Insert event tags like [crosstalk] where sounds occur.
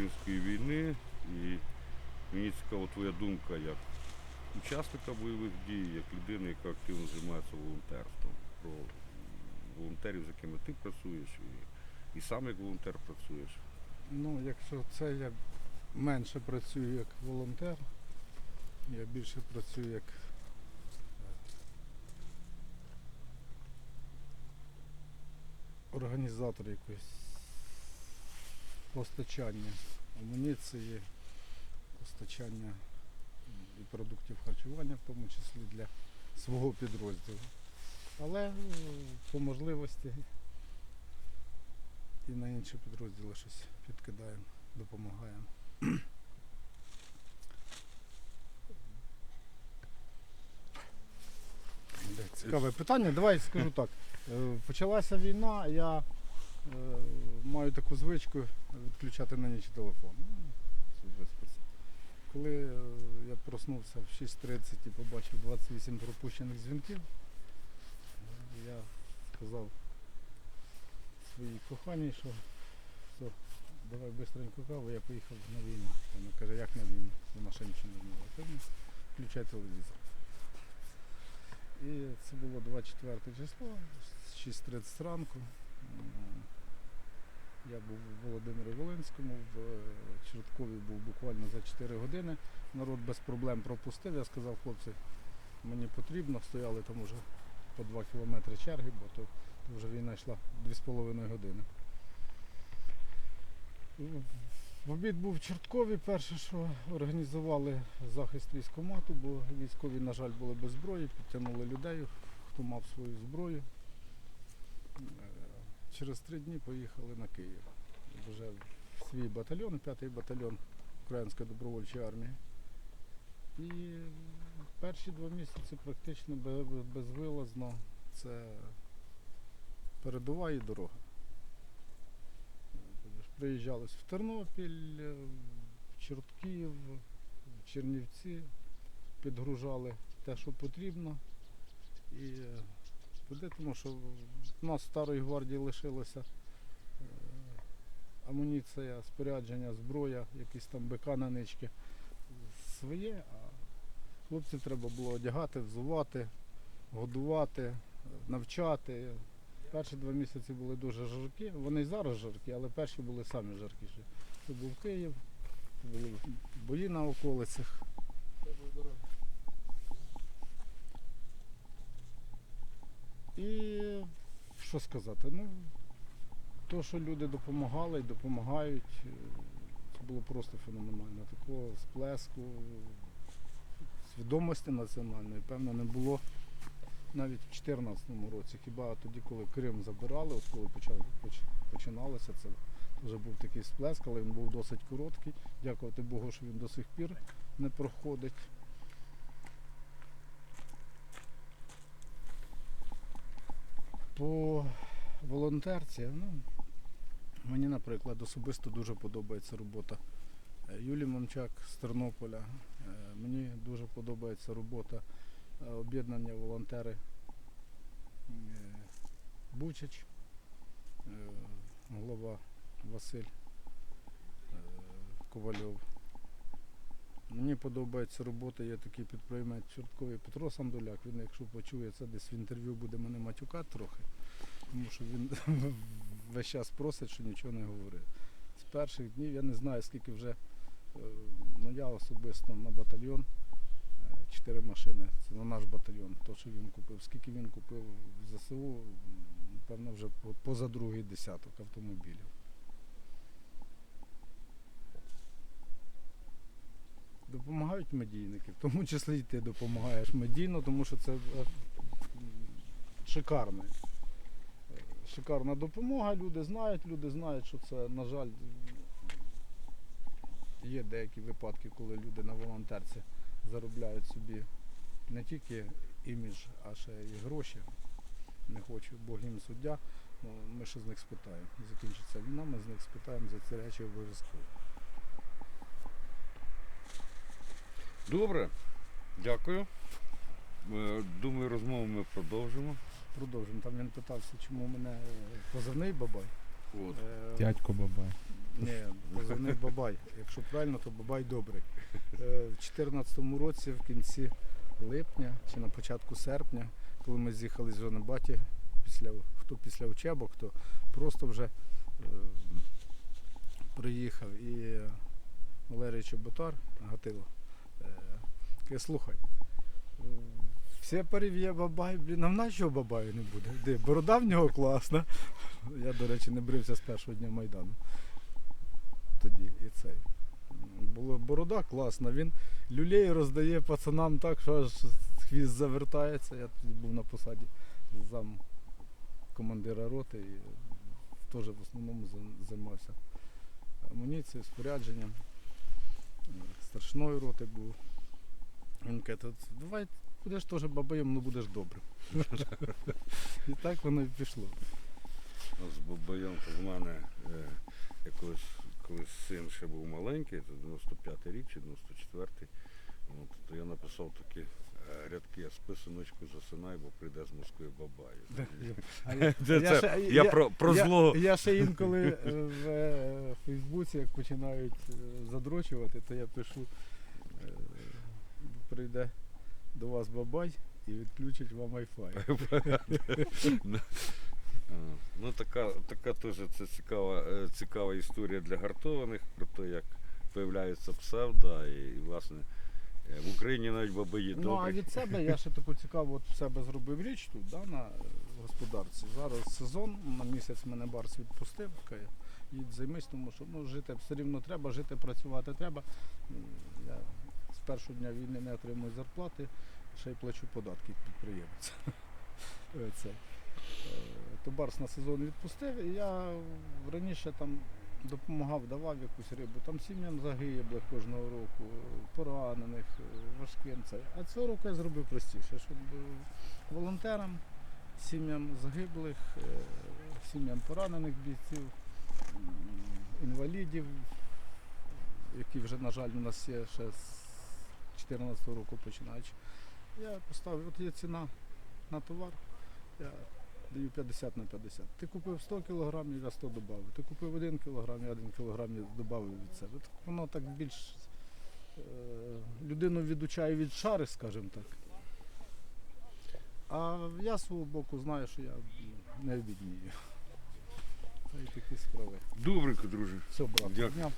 української війни. І мені цікава твоя думка як учасника бойових дій, як людини, яка активно займається волонтерством, про волонтерів, з якими ти працюєш, і, і сам як волонтер працюєш. Ну, якщо це я менше працюю як волонтер, я більше працюю як е, організатор якогось постачання амуніції, постачання і продуктів харчування, в тому числі для свого підрозділу. Але е, по можливості і на інші підрозділи щось підкидаємо, допомагаємо. Цікаве питання. Давай скажу так. Е, Почалася війна, я е, маю таку звичку відключати на ніч телефон. Ну. Коли е, я проснувся в 6.30 і побачив 28 пропущених дзвінків, е, я сказав своїй коханій, що все, давай быстренько каву, я поїхав на війну. Вона каже, як на війну? Вона ще нічого не знала. «Ну, включай телевізор. І це було 24 число, 6.30 ранку. Я був у Володимирі Волинському, в е, Чорткові був буквально за 4 години. Народ без проблем пропустив. Я сказав, хлопці, мені потрібно, стояли там уже по 2 кілометри черги, бо то вже війна йшла 2,5 години. В обід був в Чорткові. Перше, що організували захист військкомату, бо військові, на жаль, були без зброї, підтягнули людей, хто мав свою зброю. Е, Через три дні поїхали на Київ. Вже в свій батальйон, п'ятий батальйон Української добровольчої армії. І перші два місяці практично бе- бе- безвилазно це передова і дорога. Тобто в Тернопіль, е, в Чортків, в Чернівці, підгружали те, що потрібно. І е, туди, тому що в нас Старої гвардії лишилося е, амуніція, спорядження, зброя, якісь там бика на нички своє, а хлопців треба було одягати, взувати, годувати, навчати. Перші два місяці були дуже жаркі. Вони і зараз жаркі, але перші були самі жаркіші. Це був Київ, це були бої на околицях. І що сказати? Ну, то, що люди допомагали і допомагають, е, це було просто феноменально. Такого сплеску, свідомості національної, певно, не було навіть в 2014 році. Хіба тоді, коли Крим забирали, от коли починалося, це вже був такий сплеск, але він був досить короткий. Дякувати Богу, що він до сих пір не проходить. По волонтерці, ну, мені, наприклад, особисто дуже подобається робота е, Юлії Момчак з Тернополя. Е, Мені дуже подобається робота е, об'єднання волонтери Бучач, голова Василь Ковальов. Мені подобається робота, є такий підприємець Чортковий Петро Сандуляк. Він, якщо почує це десь в інтерв'ю, буде мене матюкати трохи, тому що він [laughs] весь час просить, що нічого не говорить. З перших днів я не знаю, скільки вже, е, ну я особисто на батальйон, е, чотири машини, це на наш батальйон, то, що він купив. Скільки він купив в ЗСУ, м, напевно, вже поза другий десяток автомобілів. Допомагають медійники, в тому числі і ти допомагаєш медійно, тому що це е, м, шикарно. Е, Шикарна допомога, люди знають, люди знають, що це, на жаль, є деякі випадки, коли люди на волонтерці заробляють собі не тільки імідж, а ще і гроші. Не хочу, Бог їм суддя. Ну, ми ще з них спитаємо. Закінчиться війна, ми з них спитаємо за ці речі обов'язково. Добре, дякую. Е, Думаю, розмову ми продовжимо. Продовжимо. Там він питався, чому у мене е, позивний бабай. От. Е, Дядько Бабай. Ні, позивний Бабай. Якщо правильно, то Бабай добрий. Е, В 2014 році, в кінці липня чи на початку серпня, коли ми з'їхали з Жонебаті, після, хто після учебок, хто просто вже е, приїхав. І Валерій Чоботар, Гатило, е, слухай, е, все перев'є бабай, блін, а в нас чого бабаю не буде? Де, борода в нього класна. Я, до речі, не брився з першого дня Майдану. Тоді і цей. Була борода класна. Він люлей роздає пацанам так, що аж хвіст завертається. Я тоді був на посаді зам командира роти і теж в основному займався амуніцією, спорядженням. Старшиною роти був. Він каже, «Та давай будеш теж бабаєм, ну будеш добрим. І так воно і пішло. Ну, З бабаєм в мене е, якось, коли син ще був маленький, це 95-й рік чи 94-й, от, то я написав такі е, рядки спи синочку засинай, бо прийде з Москви бабаю. Я- Це- я [laughs] це ще- я про- про я- Я ще [laughs] інколи е, в Фейсбуці, як починають задрочувати, то я пишу, прийде до вас бабай і відключить вам Wi-Fi. [laughs] Ну, така, така теж це цікава, е, цікава історія для гартованих про те, як появляються псевдо, і, і власне е, в Україні навіть бабаї Ну а від себе я ще таку цікаву от в себе зробив річ тут, да, на е, господарці. Зараз сезон, на місяць мене барс відпустив, каже, їдь займись, тому що ну, жити все рівно треба, жити, працювати треба. Я з першого дня війни не отримую зарплати, ще й плачу податки як підприємець. [laughs] Е, Е, То барс на сезон відпустив, і я раніше там допомагав, давав якусь рибу. Там сім'ям загиблих кожного року, поранених, е, важким це. А цього року я зробив простіше, щоб волонтерам, сім'ям загиблих, сім'ям поранених бійців, інвалідів, які вже, на жаль, у нас є ще з 2014 року починаючи. Я поставив, от є ціна на товар. Я даю 50 на 50. Ти купив 100 кілограмів, я 100 додав. Ти купив 1 кілограм, я 1 кілограм додав від себе. Так воно так більш е, людину відучає від шари, скажімо так. А я з свого боку знаю, що я не обіднію. Та й такі справи. Добренько, друже. Все, брат, Дякую. підняв.